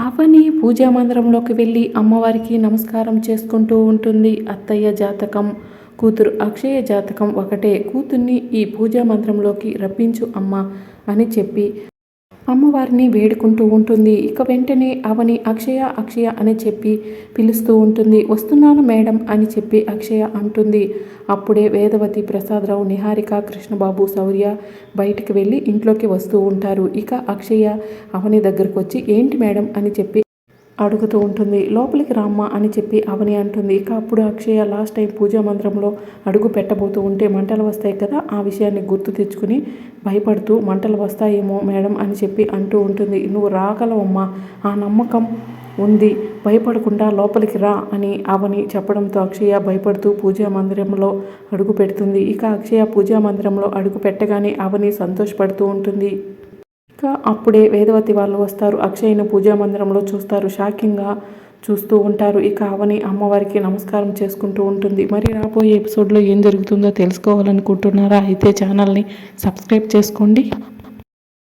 అవని పూజా మందిరంలోకి వెళ్ళి అమ్మవారికి నమస్కారం చేసుకుంటూ ఉంటుంది. అత్తయ్య జాతకం కూతురు అక్షయ జాతకం ఒకటే. కూతుర్ని ఈ పూజా మంత్రంలోకి రప్పించు అమ్మ అని చెప్పి అమ్మవారిని వేడుకుంటూ ఉంటుంది. ఇక వెంటనే అవని అక్షయ అక్షయ అని చెప్పి పిలుస్తూ ఉంటుంది. వస్తున్నాను మేడం అని చెప్పి అక్షయ అంటుంది. అప్పుడే వేదవతి ప్రసాదరావు నిహారిక కృష్ణబాబు శౌర్య బయటికి వెళ్ళి ఇంట్లోకి వస్తూ ఉంటారు. ఇక అక్షయ అవని దగ్గరకు వచ్చి ఏంటి మేడం? అని చెప్పి అడుగుతూ ఉంటుంది. లోపలికి రామ్మా అని చెప్పి అవని అంటుంది. ఇక అప్పుడు అక్షయ లాస్ట్ టైం పూజా మందిరంలో అడుగు పెట్టబోతూ ఉంటే మంటలు వస్తాయి కదా ఆ విషయాన్ని గుర్తు తెచ్చుకుని భయపడుతూ మంటలు వస్తాయేమో మేడం అని చెప్పి అంటూ ఉంటుంది. నువ్వు రాగలవమ్మా ఆ నమ్మకం ఉంది భయపడకుండా లోపలికి రా అని అవని చెప్పడంతో అక్షయ భయపడుతూ పూజా మందిరంలో అడుగు పెడుతుంది. ఇక అక్షయ పూజా మందిరంలో అడుగు పెట్టగానే అవని సంతోషపడుతూ ఉంటుంది. ఇంకా అప్పుడే వేదవతి వాళ్ళు వస్తారు. అక్షయ్ను పూజా మందిరంలో చూస్తారు. షాకింగ్గా చూస్తూ ఉంటారు. ఇక అవని అమ్మవారికి నమస్కారం చేసుకుంటూ ఉంటుంది. మరి రాబోయే ఎపిసోడ్లో ఏం జరుగుతుందో తెలుసుకోవాలనుకుంటున్నారా? అయితే ఛానల్ని సబ్స్క్రైబ్ చేసుకోండి.